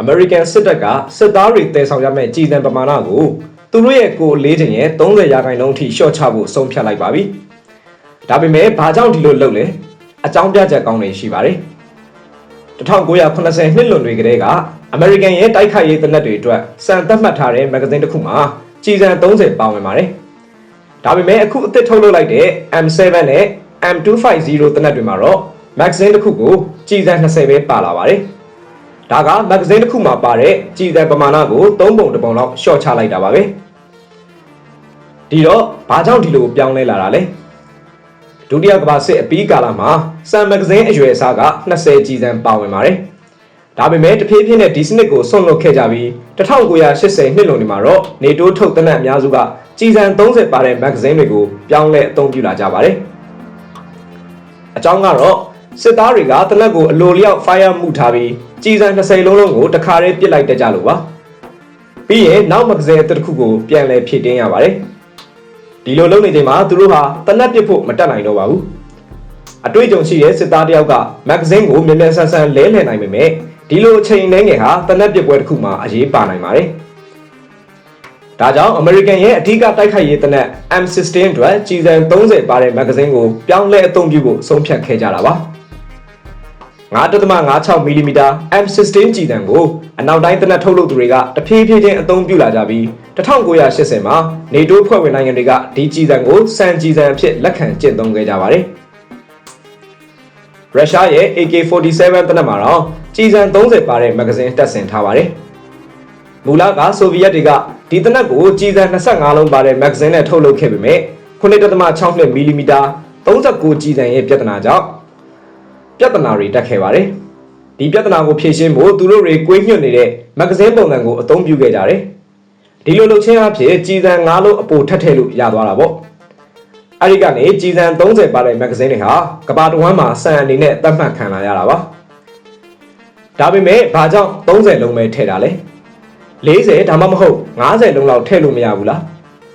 အမေရိကန်စစ်တပ်ကစစ်သားတွေတည်ဆောင်ရမယ့်ကြည်စံပမာဏကိုသူတို့ရဲ့ကိုယ်လေးချိန်ရဲ့30ရာခိုင်နှုန်းအထိလျှော့ချဖို့ဆုံးဖြတ်လိုက်ပါပြီ။ဒါပေမဲ့ဘာကြောင့်ဒီလိုလုပ်လဲအကြောင်းပြချက်ကောင်းတွေရှိပါတယ်။1980နှစ်လွန်တွေကတည်းကအမေရိကန်ရဲ့တိုက်ခိုက်ရေးတနက်တွေအတွက်စံသတ်မှတ်ထားတဲ့မဂ္ဂဇင်းတစ်ခုမှာကြည်စံ30ပါဝင်ပါတယ်။ဒါပေမဲ့အခုအသစ်ထုတ်လုပ်လိုက်တဲ့ M7 နဲ့ M250 တနက်တွေမှာတော့မဂ္ဂဇင်းတစ်ခုကိုကြည်စံ20ပဲပါလာပါတယ်။ ဒါကမဂ္ဂဇင်းတစ်ခုမှာပါတဲ့ကြည်စံပမာဏကို၃ပုံတစ်ပုံလောက်ရှော့ချလိုက်တာပါပဲဒီတော့ဘာကြောင့်ဒီလိုပြောင်းလဲလာတာလဲဒုတိယကမ္ဘာစစ်အပြီးကာလမှာစံမဂ္ဂဇင်းအရွယ်အစားက20ကြည်စံပါဝင်ပါတယ်ဒါပေမဲ့တဖြည်းဖြည်းနဲ့ဒီစနစ်ကိုဆွန့်လွတ်ခဲ့ကြပြီး1980နှစ်လွန်ဒီမှာတော့နေတိုးထုတ်သနက်အများစုကကြည်စံ30ပါတဲ့မဂ္ဂဇင်းတွေကိုပြောင်းလဲအသုံးပြုလာကြပါတယ်အကြောင်းကတော့ စစ်သားတွေကတနက်ကိုအလိုလျောက် fire မှုထားပြီးကြည်စံ20လုံးလုံးကိုတခါတည်းပစ်လိုက်တတ်ကြလို့ပါပြီးရင်နောက်မဂ္ဂဇင်းတစ်ခုကိုပြန်လဲဖြည့်တင်းရပါတယ်ဒီလိုလုပ်နေချိန်မှာသူတို့ဟာတနက်ပစ်ဖို့မတက်နိုင်တော့ပါဘူးအတွေ့အကြုံရှိတဲ့စစ်သားတယောက်ကမဂ္ဂဇင်းကိုမြန်မြန်ဆန်ဆန်လဲလှယ်နိုင်ပေမဲ့ဒီလိုအချိန်နှဲငယ်ဟာတနက်ပစ်ပွဲတစ်ခုမှာအရေးပါနိုင်ပါတယ်ဒါကြောင့်အမေရိကန်ရဲ့အဓိကတိုက်ခိုက်ရေးတနက် M16 အတွက်ကြည်စံ30ပါတဲ့မဂ္ဂဇင်းကိုပြောင်းလဲအသုံးပြုဖို့ဆုံးဖြတ်ခဲ့ကြတာပါ 9.56 mm M16 ကြည်တံကိုအနောက်တိုင်းတနက်ထုတ်လုပ်သူတွေကတဖြည်းဖြည်းချင်းအသုံးပြုလာကြပြီး1980မှာနေတိုးဖွဲ့ဝင်နိုင်ငံတွေကဒီကြည်တံကိုစံကြည်တံအဖြစ်လက်ခံကျင့်သုံးခဲ့ကြပါတယ်။ရုရှားရဲ့ AK47 တနက်မှာတော့ကြည်စံ30ပါတဲ့မဂ္ဂဇင်းတက်ဆင်ထားပါတယ်။မူလကဆိုဗီယက်တွေကဒီတနက်ကိုကြည်စံ25လုံးပါတဲ့မဂ္ဂဇင်းနဲ့ထုတ်လုပ်ခဲ့ပေမဲ့9.62 mm 39ကြည်စံရဲ့ပြဿနာကြောင့် ပြဿနာတွေတက်ခဲ့ပါတယ်။ဒီပြဿနာကိုဖြေရှင်းဖို့သူတို့တွေကိုွေးညွတ်နေတဲ့မဂ္ဂဇင်းပုံစံကိုအသုံးပြုခဲ့ကြတယ်။ဒီလိုလုပ်ခြင်းအဖြစ်ကြည်စံ၅လုံးအပိုထပ်ထည့်လို့ရသွားတာပေါ့။အဲဒီကနေကြည်စံ30ပါတဲ့မဂ္ဂဇင်းတွေဟာကဘာတဝမ်းမှာစံအနေနဲ့သတ်မှတ်ခံလာရတာပါ။ဒါပေမဲ့ဘာကြောင့်30လုံးပဲထည့်တာလဲ။40ဒါမှမဟုတ်50လုံးလောက်ထည့်လို့မရဘူးလား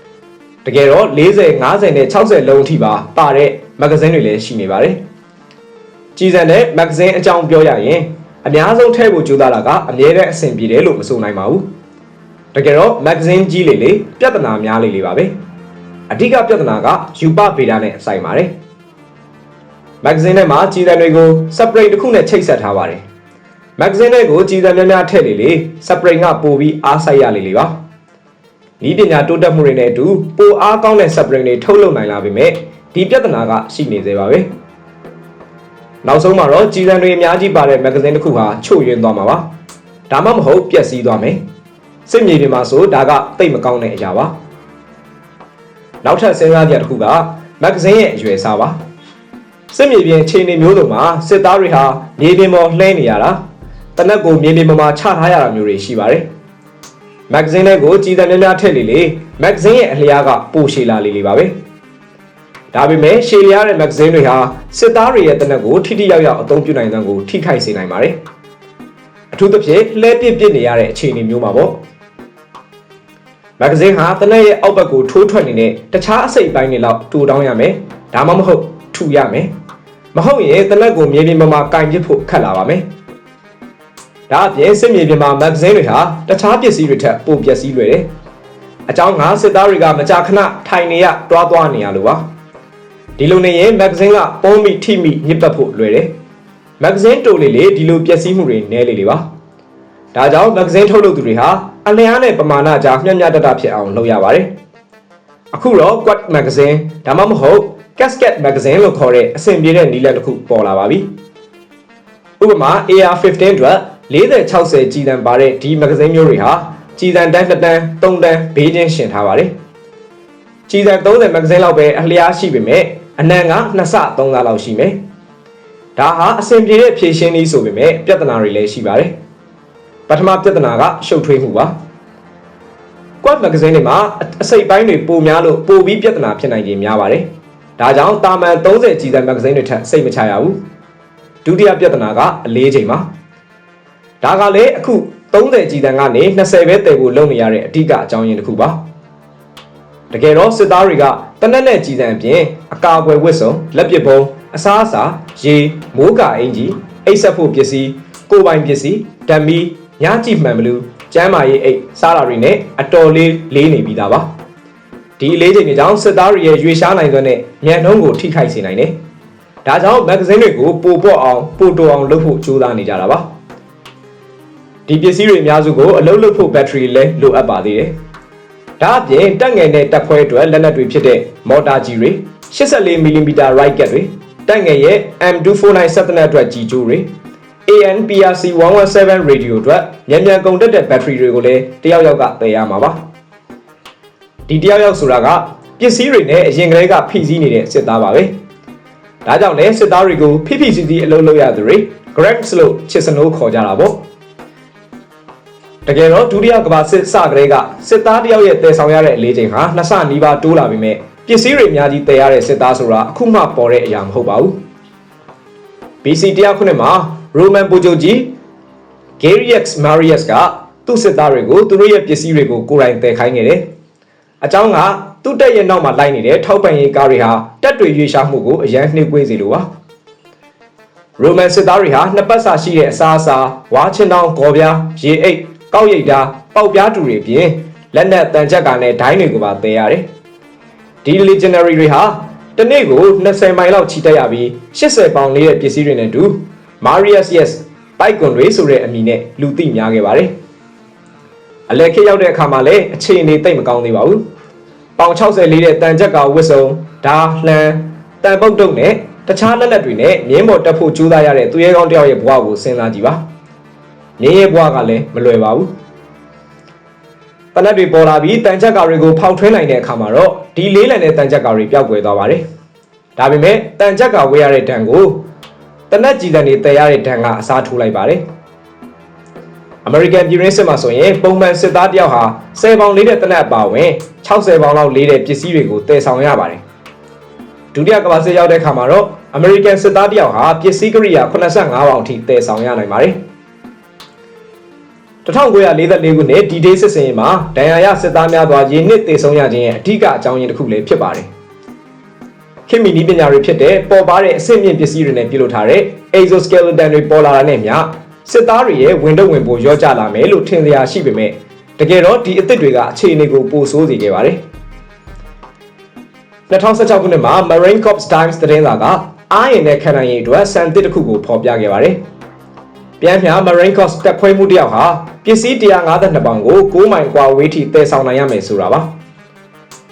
။တကယ်တော့40 50နဲ့60လုံးအထိပါပါတဲ့မဂ္ဂဇင်းတွေလည်းရှိနေပါတယ်။ ကြည်စံတဲ့မဂ္ဂဇင်းအကြောင်းပြောရရင်အများဆုံးထည့်ဖို့ကြိုးစားတာကအမြဲတမ်းအဆင်ပြေတယ်လို့မဆိုနိုင်ပါဘူးတကယ်တော့မဂ္ဂဇင်းကြီးလေးလေးပြဿနာများလေးလေးပါပဲအဓိကပြဿနာကယူပဗေဒနဲ့ဆိုင်ပါတယ်မဂ္ဂဇင်းထဲမှာကြည်စံတွေကို separate တစ်ခုနဲ့ချိတ်ဆက်ထားပါတယ်မဂ္ဂဇင်းတွေကိုကြည်စံများများထည့်လေလေ separate ကပို့ပြီးအားစိုက်ရလေလေပါဤပညာတိုးတက်မှုတွေနဲ့အတူပိုအားကောင်းတဲ့ separate တွေထုတ်လုပ်နိုင်လာပေမဲ့ဒီပြဿနာကရှိနေသေးပါပဲ။ နောက်ဆုံးမှာတော့ကြည်စံတွေအများကြီးပါတဲ့မဂ္ဂဇင်းတစ်ခုဟာချို့ယွင်းသွားမှာပါဒါမှမဟုတ်ပျက်စီးသွားမယ်စစ်မြေပြင်မှာဆိုဒါကတိတ်မကောင်းတဲ့အရာပါနောက်ထပ်စဉ်းစားကြတစ်ခုကမဂ္ဂဇင်းရဲ့အရွယ်စားပါစစ်မြေပြင်အခြေအနေမျိုးစုံမှာစစ်သားတွေဟာမြေပြင်ပေါ်လှဲနေရတာတနက်ကိုမြေပြင်ပေါ်မှာချထားရတာမျိုးတွေရှိပါတယ်မဂ္ဂဇင်းတွေကိုကြည်စံများများထည့်လေလေမဂ္ဂဇင်းရဲ့အလျားကပိုရှည်လာလေလေပါပဲ ဒါပေမဲ့ရှည်လျားတဲ့မဂ္ဂဇင်းတွေဟာစစ်သားတွေရဲ့တနက်ကိုထိထိရောက်ရောက်အသုံးပြုနိုင်တဲ့ကိုထိခိုက်စေနိုင်ပါတယ်။အထူးသဖြင့်လှဲပစ်ပစ်နေရတဲ့အခြေအနေမျိုးမှာပေါ့။မဂ္ဂဇင်းဟာတနက်ရဲ့အောက်ဘက်ကိုထိုးထွက်နေတဲ့တခြားအစိတ်ပိုင်းတွေလောက်တူတောင်းရမယ်။ဒါမှမဟုတ်ထူရမယ်။မဟုတ်ရင်တနက်ကိုမြေပြင်ပေါ်မှာကင်ပစ်ဖို့ခက်လာပါမယ်။ဒါအပြင်စစ်မြေပြင်မှာမဂ္ဂဇင်းတွေဟာတခြားပစ္စည်းတွေထက်ပိုပျက်စီးလွယ်တယ်။အကြောင်းကစစ်သားတွေကမကြာခဏထိုင်နေရတွားသွားနေရလို့ပါ။ ဒီလိုနေရင်မဂ္ဂဇင်းကပုံးမိထိမိညစ်ပတ်ဖို့လွယ်တယ်မဂ္ဂဇင်းတိုလေးလေးဒီလိုပျက်စီးမှုတွေနည်းလေးလေးပါဒါကြောင့်မဂ္ဂဇင်းထုတ်လုပ်သူတွေဟာအလျားနဲ့ပမာဏကြားမျှမျှတတဖြစ်အောင်လုပ်ရပါတယ်အခုတော့ Quad Magazine ဒါမှမဟုတ် Casket Magazine လို့ခေါ်တဲ့အဆင့်ပြေတဲ့နီလန်တစ်ခုပေါ်လာပါပြီဥပမာ AR15 အတွက်40 60ကြည်တန်ပါတဲ့ဒီမဂ္ဂဇင်းမျိုးတွေဟာကြည်တန်တန်း2တန်း3တန်းဘေးချင်းရှင်ထားပါတယ်ကြည်တန်30မဂ္ဂဇင်းလောက်ပဲအလျားရှိပေမဲ့ အနံက2ဆ3ဆလောက်ရှိမယ်ဒါဟာအဆင်ပြေတဲ့ဖြည့်ရှင်းနည်းဆိုပေမဲ့ပြဿနာတွေလည်းရှိပါတယ်ပထမပြဿနာကရှုပ်ထွေးမှုပါကွက်မဂ္ဂဇင်းတွေမှာအစိတ်ပိုင်းတွေပိုများလို့ပိုပြီးပြဿနာဖြစ်နိုင်ခြင်းများပါတယ်ဒါကြောင့်တာမန်30ကြည်စံမဂ္ဂဇင်းတွေထက်စိတ်မချရဘူးဒုတိယပြဿနာကအလေးချိန်ပါဒါကလည်းအခု30ကြည်စံကနေ20ပဲတည်ဖို့လုပ်နေရတဲ့အဓိကအကြောင်းရင်းတစ်ခုပါ တကယ်တော့စစ်သားတွေကတနက်နဲ့ကြည်စံအပြင်အကာအကွယ်ဝတ်စုံလက်ပစ်ပုံးအစားအစာရေမိုးကာအင်ကြီးအိတ်ဆက်ဖို့ပစ္စည်းကိုပိုင်ပစ္စည်းဓာတ်မီညကြည့်မှန်ဘလူးကျမ်းမာရေးအိတ်စားတာတွေနဲ့အတော်လေးလေးနေပြီးသားပါဒီအလေးချိန်တွေကြောင့်စစ်သားတွေရဲ့ရွေရှားနိုင်စွမ်းနဲ့ညံနှုံးကိုထိခိုက်စေနိုင်တယ်ဒါကြောင့်မဂ္ဂဇင်းတွေကိုပိုပေါက်အောင်ပိုတိုအောင်လုပ်ဖို့ကြိုးစားနေကြတာပါဒီပစ္စည်းတွေအများစုကိုအလုပ်လုပ်ဖို့ဘက်ထရီလည်းလိုအပ်ပါသေးတယ် ဒါအပြင်တက်ငယ်နဲ့တက်ခွဲအတွက်လက်နက်တွေဖြစ်တဲ့မော်တာကြီးတွေ 84mm rocket တွေတက်ငယ်ရဲ့ M249 စက်တနက်အတွက်ကြီးကျိုးတွေ ANPRC 117 radio အတွက်မြန်မြန်ကုန်တက်တဲ့ဘက်ထရီတွေကိုလည်းတယောက်ယောက်ကသယ်ရမှာပါဒီတယောက်ယောက်ဆိုတာကပစ္စည်းတွေနဲ့အရင်ကတည်းကဖိစီးနေတဲ့စစ်သားပါပဲဒါကြောင့်လည်းစစ်သားတွေကိုဖိဖိစီးစီးအလုပ်လုပ်ရသူတွေ Gregs လို့ချစ်စနိုးခေါ်ကြတာပေါ့ တကယ်တော့ဒုတိယကမ္ဘာစစ်စကတည်းကစစ်သားတယောက်ရဲ့တည်ဆောင်ရတဲ့အလေးချိန်ဟာနှစ်ဆနီးပါးတိုးလာပြီးမြဲပစ္စည်းတွေအများကြီးတည်ရတဲ့စစ်သားဆိုတာအခုမှပေါ်တဲ့အရာမဟုတ်ပါဘူး BC 100ခုနှစ်မှာ Roman ပူဂျိုကြီး Garius Marius ကသူ့စစ်သားတွေကိုသူတို့ရဲ့ပစ္စည်းတွေကိုကိုယ်တိုင်တည်ခိုင်းခဲ့တယ်။အကြောင်းကသူ့တက်ရဲ့နောက်မှာလိုက်နေတဲ့ထောက်ပံ့ရေးကားတွေဟာတက်တွေရွေးရှားမှုကိုအရန်နှိမ့်ကွေးစေလိုပါ။ Roman စစ်သားတွေဟာနှစ်ပတ်စာရှိတဲ့အစားအစာဝါချင်းတောင်ဂေါ်ပြားရေအိတ် ကောက်ရိတ်တာပေါက်ပြားတူတွေပြင်လက်နက်တန်ချက်ကနဲ့ဒိုင်းတွေကိုပါတည်ရတယ်။ဒီ legendary တွေဟာတနေ့ကို20မိုင်လောက်ချီတက်ရပြီး80ပေါင်လေးတဲ့ပစ္စည်းတွေနဲ့တူ Marius yes ပိုက်ကွန်တွေဆိုတဲ့အမည်နဲ့လူသိများခဲ့ပါတယ်။အလက်ခေတ်ရောက်တဲ့အခါမှာလည်းအခြေအနေတိတ်မကောင်းသေးပါဘူး။ပေါင်60လေးတဲ့တန်ကြက်ကဝစ်စုံဓာလှန်တန်ပုတ်တုတ်နဲ့တခြားလက်နက်တွေနဲ့မြင်းပေါ်တက်ဖို့ကြိုးစားရတဲ့သူရဲကောင်းတယောက်ရဲ့ဘဝကိုစဉ်းစားကြည့်ပါ။ မြင်းရဲ့ဘဝကလည်းမလွယ်ပါဘူး။တနက်တွေပေါ်လာပြီးတန်ကြက်ကာတွေကိုဖောက်ထွင်းနိုင်တဲ့အခါမှာတော့ဒီလေးလံတဲ့တန်ကြက်ကာတွေပျောက်ကွယ်သွားပါတယ်။ဒါပေမဲ့တန်ကြက်ကာဝေးရတဲ့တန်ကိုတနက်ကြည်တန်တွေတည်ရတဲ့ဒဏ်ကအစားထိုးလိုက်ပါတယ်။ American ပြည်ရင်းစစ်မှာဆိုရင်ပုံမှန်စစ်သားတယောက်ဟာ10ပေါင်လေးတဲ့တနက်အပါဝင်60ပေါင်လောက်လေးတဲ့ပစ္စည်းတွေကိုတည်ဆောင်ရပါတယ်။ဒုတိယကမ္ဘာစစ်ရောက်တဲ့အခါမှာတော့ American စစ်သားတယောက်ဟာပစ္စည်းကိရိယာ85ပေါင်အထိတည်ဆောင်ရနိုင်ပါတယ်။ 1944ခုနှစ်ဒီဒေးစစ်စင်မှာဒဏ်ရာရစစ်သားများစွာရေနစ်တည်ဆုံးရခြင်းရဲ့အဓိကအကြောင်းရင်းတစ်ခုလည်းဖြစ်ပါတယ်။ခင်မီနီးပညာတွေဖြစ်တဲ့ပေါ်ပါတဲ့အဆင့်မြင့်ပစ္စည်းတွေနဲ့ပြုလုပ်ထားတဲ့ exoskeleton တွေပေါ်လာတာနဲ့မျှစစ်သားတွေရဲ့ဝင်တော့ဝင်ပိုရောကြလာမယ်လို့ထင်စရာရှိပေမဲ့တကယ်တော့ဒီအသစ်တွေကအခြေအနေကိုပိုဆိုးစေခဲ့ပါတယ်2016ခုနှစ်မှာ Marine Corps Times သတင်းစာကအားရင်တဲ့ခန္ဓာရည်အတွက်စံတစ်တစ်ခုကိုဖော်ပြခဲ့ပါတယ် ပြန်ပြ Marine Corps တက်ခွဲမှုတယောက်ဟာပစ္စည်း152ပေါင်ကို9မိုင်ကွာဝေးထိတည်ဆောင်နိုင်ရမယ်ဆိုတာပါ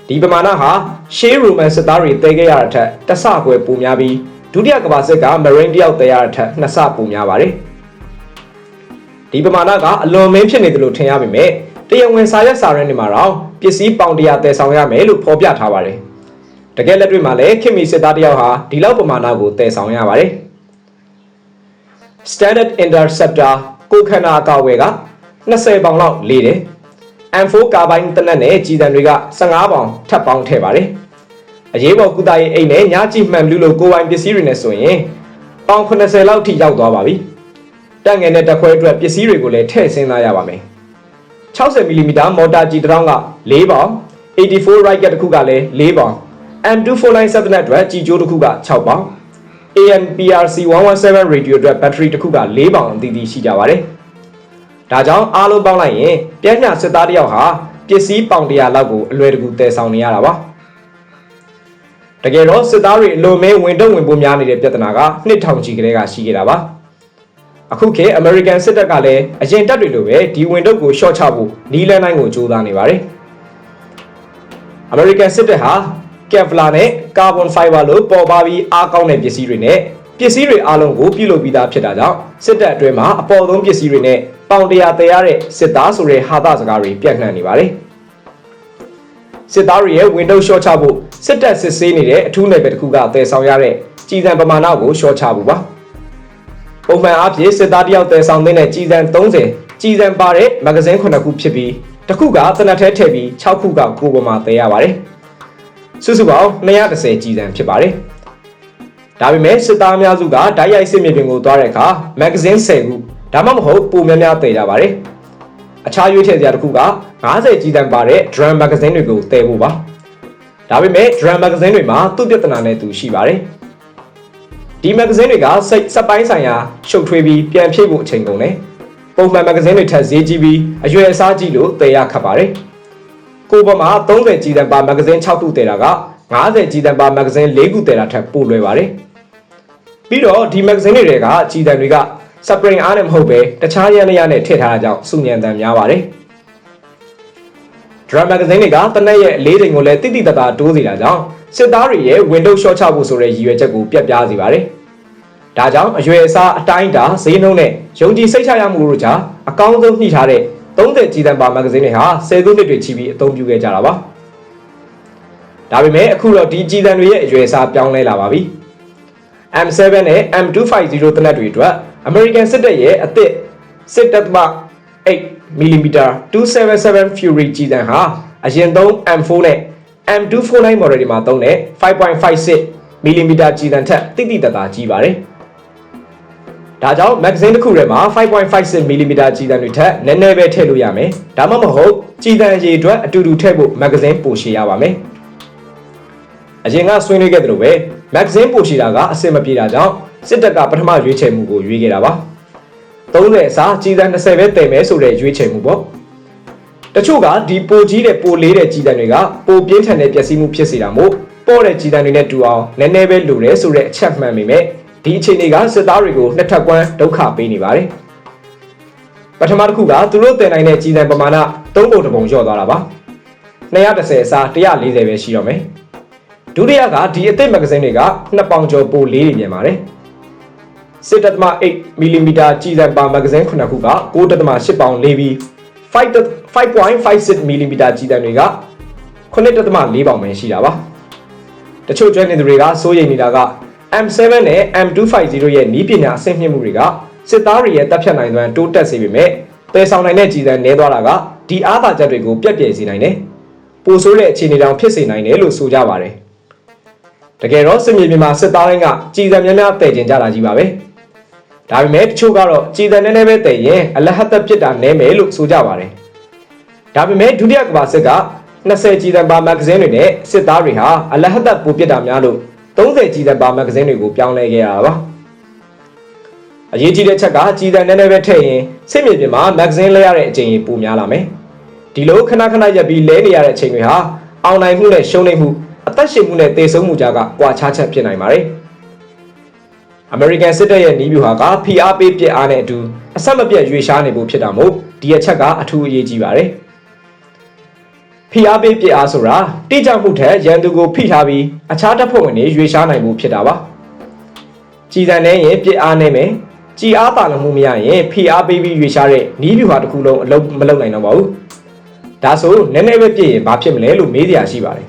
ဒီပမာဏဟာရှေးရိုမန်စစ်သားတွေတည်ခဲ့ရတဲ့ထက်တဆကွယ်ပိုများပြီးဒုတိယကမ္ဘာစစ်ကမရိန်းတယောက်တည်ရတဲ့ထက်နှစ်ဆပိုများပါတယ်ဒီပမာဏကအလွန်မင်းဖြစ်နေတယ်လို့ထင်ရပေမဲ့တရားဝင်စာရွက်စာရင်းတွေမှာတော့ပစ္စည်းပေါင်တရာတည်ဆောင်ရမယ်လို့ဖော်ပြထားပါတယ်တကယ်လက်တွေ့မှာလည်းခင်မီစစ်သားတယောက်ဟာဒီလောက်ပမာဏကိုတည်ဆောင်ရပါတယ် Standard Interceptor ကိုခန္ဓာအကာဝယ်က20ပေါင်လောက်လေးတယ် M4 ကာဘိုင်းတနက်နဲ့ကြည်တံတွေက15ပေါင်ထပ်ပေါင်းထည့်ပါတယ်။အရေးပေါ်ကုသရေးအိတ်နဲ့ညကြည့်မှန်လူလိုကိုပိုင်ပစ္စည်းတွေနဲ့ဆိုရင်ပေါင်80လောက်ထိရောက်သွားပါပြီ။တက်ငယ်နဲ့တက်ခွဲအတွက်ပစ္စည်းတွေကိုလည်းထည့်ဆင်းသားရပါမယ်။ 60mm မော်တာကြည်တစ်တောင်းက4ပေါင်84 rocket တစ်ခုကလည်း4ပေါင် M249 စက်တနက်အတွက်ကြည်ကျိုးတစ်ခုက6ပေါင် ANPRC 117 radio အတွက်ဘက်ထရီတစ်ခုက4ပေါင်အသီးသီးရှိကြပါတယ်။ဒါကြောင့်အားလုံးပေါင်းလိုက်ရင်ပြည့်ညစစ်သားတယောက်ဟာပစ္စည်းပေါင်တရာလောက်ကိုအလွယ်တကူတည်ဆောင်နေရတာပါတကယ်တော့စစ်သားတွေအလွန်မဲဝင်တော့ဝင်ပိုးများနေတဲ့ပြဿနာကနှစ်ထောင်ချီကလေးကရှိခဲ့တာပါအခုခေတ် American စစ်တပ်ကလည်းအရင်တပ်တွေလိုပဲဒီဝင်တော့ကို short ချဖို့နီးလန်းတိုင်းကိုကြိုးစားနေပါတယ် American စစ်တပ်ဟာ Kevlar နဲ့ Carbon Fiber လို့ပေါ်ပါပြီးအားကောင်းတဲ့ပစ္စည်းတွေနဲ့ပစ္စည်းတွေအားလုံးကိုပြုလုပ်ပြီးသားဖြစ်တာကြောင့်စစ်တပ်အတွင်းမှာအပေါ်ဆုံးပစ္စည်းတွေနဲ့ပေါင်တရာတရတဲ့စစ်သားဆိုတဲ့ဟာသစကားတွေပြန့်နှံ့နေပါတယ်စစ်သားတွေရဲ့ဝင်တော့ရှော့ချဖို့စစ်တပ်စစ်ဆေးနေတဲ့အထူးနယ်ပယ်တစ်ခုကတည်ဆောင်ရတဲ့ကြီးစံပမာဏကိုရှော့ချဖို့ပါပုံမှန်အားဖြင့်စစ်သားတယောက်တည်ဆောင်တဲ့ကြီးစံ30ကြီးစံပါတဲ့မဂဇင်း9ခုဖြစ်ပြီးတစ်ခုကသနက်ထဲထည့်ပြီး6ခုကကိုပေါ်မှာတည်ရပါတယ် စုစုပေါင်း230ကြီးစံဖြစ်ပါတယ်ဒါပေမဲ့စစ်သားအများစုကဓာတ်ရိုက်စစ်မြေပြင်ကိုသွားတဲ့အခါမဂဇင်း10ခုဒါမှမဟုတ်ပုံများများတည်ကြပါတယ်အခြားရွေးချယ်စရာတစ်ခုက90ကြီးတန်းပါတဲ့ drum magazine တွေကိုတည်ဖို့ပါဒါပေမဲ့ drum magazine တွေမှာသူ့ပြဿနာနဲ့သူရှိပါတယ်ဒီ magazine တွေကစိတ်စက်ပိုင်းဆိုင်ရာရှုပ်ထွေးပြီးပြန်ဖြည့်ဖို့အချိန်ကုန်တယ်ပုံမှန်မဂဇင်းတွေထက်ဈေးကြီးပြီးအရွယ်အစားကြီးလို့တည်ရခတ်ပါတယ် ကိုပေါ်မှာ30ကြီးတန်ပါမဂဇင်း6ခုတည်တာက90ကြီးတန်ပါမဂဇင်း4ခုတည်တာထက်ပိုလွယ်ပါတယ်ပြီးတော့ဒီမဂဇင်းတွေကကြီးတန်တွေကစပရင်အားနဲ့မဟုတ်ပဲတခြားရန်ရနဲ့ထည့်ထားတာကြောင့်စုညံတန်များပါတယ်ဒရမ်မဂဇင်းတွေကတနက်ရဲ့အလေးချိန်ကိုလည်းတိတိတသားတိုးစေတာကြောင့်စစ်သားတွေရဲ့ Windows short ချဖို့ဆိုတဲ့ရည်ရွယ်ချက်ကိုပြတ်ပြားစေပါတယ်။ဒါကြောင့်အရွယ်အစားအတိုင်းတာဈေးနှုန်းနဲ့ယုံကြည်စိတ်ချရမှုတို့ကြားအကောင်းဆုံးညှိထားတဲ့ 30ကြီးတန်းပါမဂဇင်းတွေဟာ10ခုနှစ်တွေချီပြီးအသုံးပြုခဲ့ကြတာပါ။ဒါပေမဲ့အခုတော့ဒီကြီးတန်းတွေရဲ့အရွယ်အစားပြောင်းလဲလာပါပြီ။ M7 နဲ့ M250 တနက်တွေအတွက် American စစ်တပ်ရဲ့အသစ်စစ်တပ်မ8 mm 277 Fury ကြီးတန်းဟာအရင်သုံး M4 နဲ့ M249 model တွေမှာသုံးတဲ့5.56 mm ကြီးတန်းထက်တိတိတသားကြီးပါတယ်။ ဒါကြောင့် magazine တစ်ခုထဲမှာ5.56 mm ကြီးတန်းတွေထက်နည်းနည်းပဲထည့်လို့ရမယ်။ဒါမှမဟုတ်ကြီးတန်းရေအတွက်အတူတူထည့်ဖို့ magazine ပိုရှည်ရပါမယ်။အရင်ကဆွေးနွေးခဲ့သလိုပဲ magazine ပိုရှည်တာကအဆင်မပြေတာကြောင့်စစ်တပ်ကပထမရွေးချယ်မှုကိုရွေးခဲ့တာပါ။30အစားကြီးတန်း20ပဲတည်မယ်ဆိုတဲ့ရွေးချယ်မှုပေါ့။တချို့ကဒီပိုကြီးတဲ့ပိုလေးတဲ့ကြီးတန်းတွေကပိုပြင်းထန်တဲ့ပျက်စီးမှုဖြစ်စေတာမို့ပေါ့တဲ့ကြီးတန်းတွေနဲ့တူအောင်နည်းနည်းပဲလိုတယ်ဆိုတဲ့အချက်မှန်ပေမဲ့ ဒီအခြေအနေကစစ်သားတွေကိုနှစ်ထပ်ကွမ်းဒုက္ခပေးနေပါတယ်ပထမတစ်ခုကသူတို့တင်နိုင်တဲ့ကြီးတန်းပမာဏ၃ပုံတစ်ပုံလျော့သွားတာပါ230အစား140ပဲရှိတော့မယ်ဒုတိယကဒီအသစ်မဂဇင်းတွေက2ပေါင်ကျော်ပိုလေးတွေပြင်ပါတယ်စစ်တသမ8 mm ကြီးတန်းပါမဂဇင်းခုနှစ်ခုက9.8ပေါင်လေးပြီး5.56 mm ကြီးတန်းတွေက9.4ပေါင်ပဲရှိတာပါတချို့ကျွမ်းနေသူတွေကစိုးရိမ်နေတာက M7 နဲ့ M250 ရဲ့နီးပညာအဆင့်မြင့်မှုတွေကစစ်သားတွေရဲ့တပ်ဖြတ်နိုင်သွမ်းတိုးတက်စေပေမဲ့ပယ်ဆောင်နိုင်တဲ့ကြီးစံနည်းသွားတာကဒီအားသာချက်တွေကိုပြက်ပြယ်စေနိုင်တယ်။ပိုဆိုးတဲ့အခြေအနေတောင်ဖြစ်စေနိုင်တယ်လို့ဆိုကြပါတယ်။တကယ်တော့စစ်မြေပြင်မှာစစ်သားတိုင်းကကြီးစံများများတည်ကျင်ကြတာကြီးပါပဲ။ဒါပေမဲ့တချို့ကတော့ကြီးစံနည်းနည်းပဲတည်ရင်အလဟတ်သက်ဖြစ်တာနည်းမယ်လို့ဆိုကြပါတယ်။ဒါပေမဲ့ဒုတိယကမ္ဘာစစ်က20ကြီးတန်ပါမဂဇင်းတွေနဲ့စစ်သားတွေဟာအလဟတ်သက်ပိုပစ်တာများလို့ 30ကြီးတန်ပါမဂဇင်းတွေကိုပြောင်းလဲခဲ့ရတာပါအရေးကြီးတဲ့ချက်ကကြီးတန်နည်းနည်းပဲထည့်ရင်စစ်မြေပြင်မှာမဂဇင်းလဲရတဲ့အချိန်ကြီးပိုများလာမယ်ဒီလိုခဏခဏရပ်ပြီးလဲနေရတဲ့အချိန်တွေဟာအောင်နိုင်မှုနဲ့ရှုံးနိမ့်မှုအသက်ရှင်မှုနဲ့သေဆုံးမှုကြားကကွာခြားချက်ဖြစ်နိုင်ပါတယ်အမေရိကန်စစ်တပ်ရဲ့နီးဗျူဟာကဖိအားပေးပြစ်အားနဲ့အတူအဆက်မပြတ်ရွေရှားနေဖို့ဖြစ်တာမို့ဒီအချက်ကအထူးအရေးကြီးပါတယ်။ ဖိအားပေးပြစ်အားဆိုတာတိကျမှုထက်ရန်သူကိုဖိထားပြီးအခြားတပ်ဖွဲ့ဝင်တွေရွေရှားနိုင်မှုဖြစ်တာပါကြည်တန်နေရင်ပြစ်အားနေမယ်ကြည်အားပါလမှုမရရင်ဖိအားပေးပြီးရွေရှားတဲ့နီးဗျူဟာတစ်ခုလုံးအလုံးမလုံးနိုင်တော့ပါဘူးဒါဆိုနည်းနည်းပဲပြစ်ရင်ဘာဖြစ်မလဲလို့မေးစရာရှိပါတယ်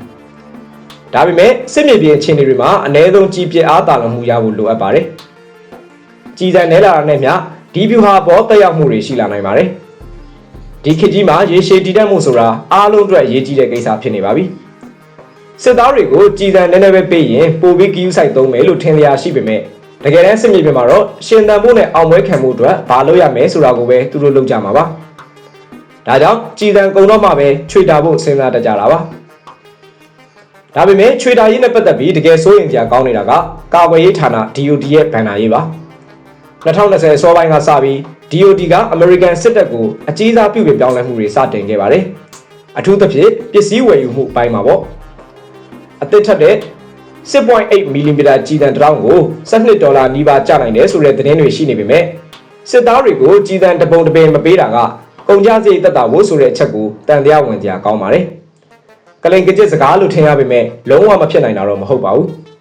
ဒါပေမဲ့စစ်မြေပြင်အခြေအနေတွေမှာအ ਨੇ ဆုံးကြည်ပြစ်အားတာလမှုရဖို့လိုအပ်ပါတယ်ကြည်တန်နေလာတာနဲ့မျှဒီဗျူဟာပေါ်တက်ရောက်မှုတွေရှိလာနိုင်ပါတယ် ဒီခေတ်ကြီးမှာရေရှည်တည်တတ်မှုဆိုတာအားလုံးအတွက်အရေးကြီးတဲ့ကိစ္စဖြစ်နေပါပြီစစ်သားတွေကိုကြည်စံနည်းနည်းပဲပေးရင်ပိုပြီးကယူဆိုင်သုံးမယ်လို့ထင်လျာရှိပေမဲ့တကယ်တမ်းစစ်မြေပြင်မှာတော့ရှင်သန်ဖို့နဲ့အောင်ပွဲခံမှုအတွက်ဘာလုပ်ရမလဲဆိုတာကိုပဲသူတို့လုပ်ကြမှာပါဒါကြောင့်ကြည်စံကုံတော့မှပဲချွေတာဖို့စဉ်းစားတတ်ကြတာပါဒါပေမဲ့ချွေတာရေးနဲ့ပတ်သက်ပြီးတကယ်စိုးရင်ကြကောင်းနေတာကကာကွယ်ရေးဌာန DOD ရဲ့ဘန်နာရေးပါ 2020စောပိုင်းကစပြီး DOD က American စစ်တပ်ကိုအကြီးစားပြုပြင်ပြောင်းလဲမှုတွေစတင်ခဲ့ပါတယ်။အထူးသဖြင့်ပစ္စည်းဝယ်ယူမှုအပိုင်းမှာပေါ့။အသစ်ထက်တဲ့6.8 mm ကြီးတန်တောင်းကို12ဒေါ်လာနီးပါးကျနိုင်တယ်ဆိုတဲ့သတင်းတွေရှိနေပေမဲ့စစ်သားတွေကိုကြီးတန်တပုံတပင်မပေးတာကကုန်ကြစရိတ်သက်သာဖို့ဆိုတဲ့အချက်ကိုတန်တရားဝင်ကြကောင်းပါတယ်။ကလိန်ကကြစ်စကားလို့ထင်ရပေမဲ့လုံးဝမဖြစ်နိုင်တာတော့မဟုတ်ပါဘူး။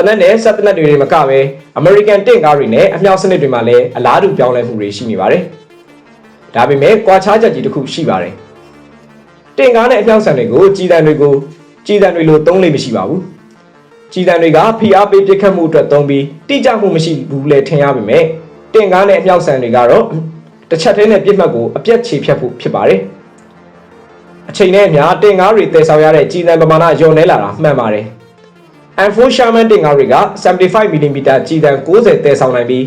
တနက်နဲ့ဆက်တနက်တွေမကပဲ American တင့်ကားတွေနဲ့အမြောက်စနစ်တွေမှာလည်းအလားတူပြောင်းလဲမှုတွေရှိနေပါတယ်။ဒါပေမဲ့ကွာခြားချက်ကြီးတစ်ခုရှိပါတယ်။တင့်ကားနဲ့အမြောက်ဆန်တွေကိုကြည်တံတွေကိုကြည်တံတွေလိုသုံးလို့မရှိပါဘူး။ကြည်တံတွေကဖိအားပေးပစ်ခတ်မှုအတွက်သုံးပြီးတိကျမှုမရှိဘူးလဲထင်ရပါမယ်။တင့်ကားနဲ့အမြောက်ဆန်တွေကတော့တစ်ချက်တည်းနဲ့ပြစ်မှတ်ကိုအပြတ်ချေဖြတ်ဖို့ဖြစ်ပါတယ်။အချိန်နဲ့အမျှတင်ကားတွေတည်ဆောင်ရတဲ့ကြည်တံပမာဏညော့နေလာတာမှန်ပါတယ်။ M4 Sherman တင်ကားတွေက 75 mm ကြီးတန်း90တဲဆောင်နိုင်ပြီး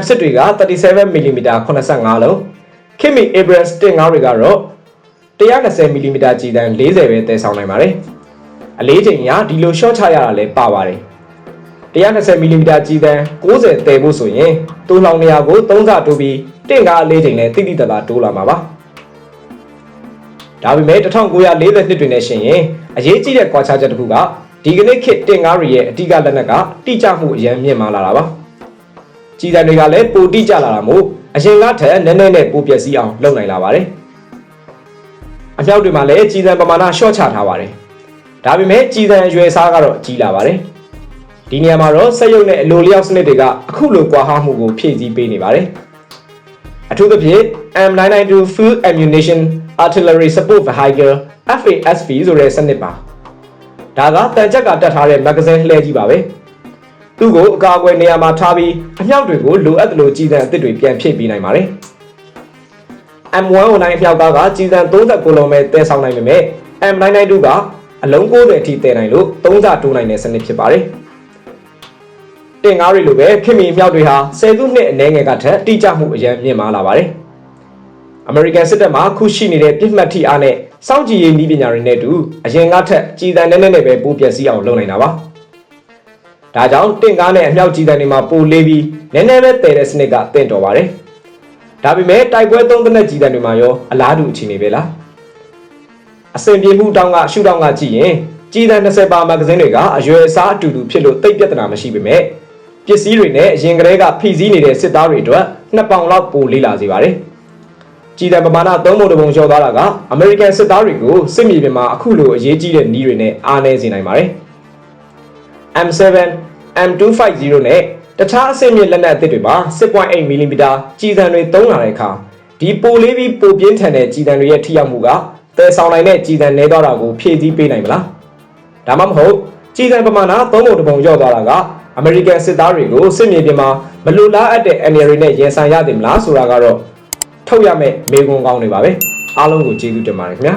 M6 တွေက 37 mm 85လုံး Kimi Abrams တင်ကားတွေကတော့ 120 mm ကြီးတန်း40ပဲတဲဆောင်နိုင်ပါတယ်အလေးချိန်ကဒီလို short ချရတာလည်းပါပါတယ်တ120မီလီမီတာကြီးတန်း60တည်ဖို့ဆိုရင်တူလောင်နေရာကို3ဆတိုးပြီးတင့်ကားလေးချိန်နဲ့တိတိတသားတိုးလာမှာပါဒါပေမဲ့1940နှစ်တွေနဲ့ရှင်ရင်အရေးကြီးတဲ့ကွာခြားချက်တစ်ခုက ဒီကနေ့ခေတ်တင်ကားတွေရဲ့အဓိကလက်နက်ကတိကျမှုအရင်မြင့်မားလာတာပါကြီးတန်းတွေကလည်းပိုတိကျလာတာမို့အရင်ကထက်နည်းနည်းနဲ့ပိုပျက်စီးအောင်လုပ်နိုင်လာပါတယ်အမြောက်တွေမှာလည်းကြီးတန်းပမာဏရှော့ချထားပါတယ်ဒါပေမဲ့ကြီးတန်းရွယ်စားကတော့ကြီးလာပါတယ်ဒီနေရာမှာတော့စက်ရုပ်နဲ့အလိုလျောက်စနစ်တွေကအခုလိုကွာဟမှုကိုဖြည့်ဆည်းပေးနေပါတယ်။အထူးသဖြင့် M992 Field Ammunition Artillery Support Vehicle FASV ဆိုတဲ့စနစ်ပါ။ ဒါကတန်ချက်ကတက်ထားတဲ့မဂဇင်းလှဲကြီးပါပဲ။သူ့ကိုအကာအကွယ်နေရာမှာထားပြီးအမြောက်တွေကိုလိုအပ်သလိုကြီးစံအသစ်တွေပြန်ဖြည့်ပေးနိုင်ပါတယ်။ M109 အမြောက်ကားကကြီးစံ39လုံးပဲတည်ဆောင်နိုင်ပေမဲ့ M992 ကအလုံး90အထိတည်နိုင်လို့3စတိုးနိုင်တဲ့စနစ်ဖြစ်ပါတယ်။တင်ကားတွေလိုပဲခင်မီမြောက်တွေဟာဆယ်စုနှစ်အနည်းငယ်ကထက်တိကျမှုအရင်မြင့်မားလာပါတယ်။ American စစ်တပ်မှာခုရှိနေတဲ့ပြစ်မှတ်ထိအားနဲ့ စောင့်ကြည့်ရေးနည်းပညာတွေနဲ့အတူအရင်ကထက်ကြီးတန်းနဲ့နဲ့ပဲပိုပျက်စီးအောင်လုပ်နိုင်တာပါ။ဒါကြောင့်တင်ကားနဲ့အမြောက်ကြီးတန်းတွေမှာပိုလေးပြီးနည်းနည်းပဲတည်တဲ့စနစ်ကတင့်တော်ပါတယ်။ဒါပေမဲ့တိုက်ပွဲသုံးသနက်ကြီးတန်းတွေမှာရောအလားတူအခြေအနေပဲလား။အဆင်ပြေမှုတောင်းကရှုထောင့်ကကြည့်ရင်ကြီးတန်း20ပါမဂဇင်းတွေကအရွယ်အစားအတူတူဖြစ်လို့တိတ်ပြဿနာမရှိပေမဲ့ပစ္စည်းတွေနဲ့အရင်ကတည်းကဖိစီးနေတဲ့စစ်သားတွေအတွက်နှစ်ပေါင်လောက်ပိုလေးလာစေပါတယ်။ ကြီးတဲ့ပမာဏသုံးပုံတစ်ပုံလျှော့သွားတာကအမေရိကန်စစ်သားတွေကိုစစ်မြေပြင်မှာအခုလိုအရေးကြီးတဲ့နည်းတွေနဲ့အားနည်းစေနိုင်ပါတယ်။ M7, M250 နဲ့တခြားအဆင့်မြင့်လက်နက်အသစ်တွေမှာ6.8 mm ကြီးစံတွေသုံးလာတဲ့အခါဒီပိုလေးပြီးပိုပြင်းထန်တဲ့ကြီးစံတွေရဲ့ထိရောက်မှုကတည်ဆောင်နိုင်တဲ့ကြီးစံနေသွားတာကိုဖြည့်ဆည်းပေးနိုင်မလား။ဒါမှမဟုတ်ကြီးစံပမာဏသုံးပုံတစ်ပုံလျော့သွားတာကအမေရိကန်စစ်သားတွေကိုစစ်မြေပြင်မှာမလိုလားအပ်တဲ့အန်ရီတွေနဲ့ရင်ဆိုင်ရသည်မလားဆိုတာကတော့ ထုတ်ရမယ့်မေးခွန်းကောင်းတွေပါပဲအားလုံးကိုကျေးဇူးတင်ပါတယ်ခင်ဗျာ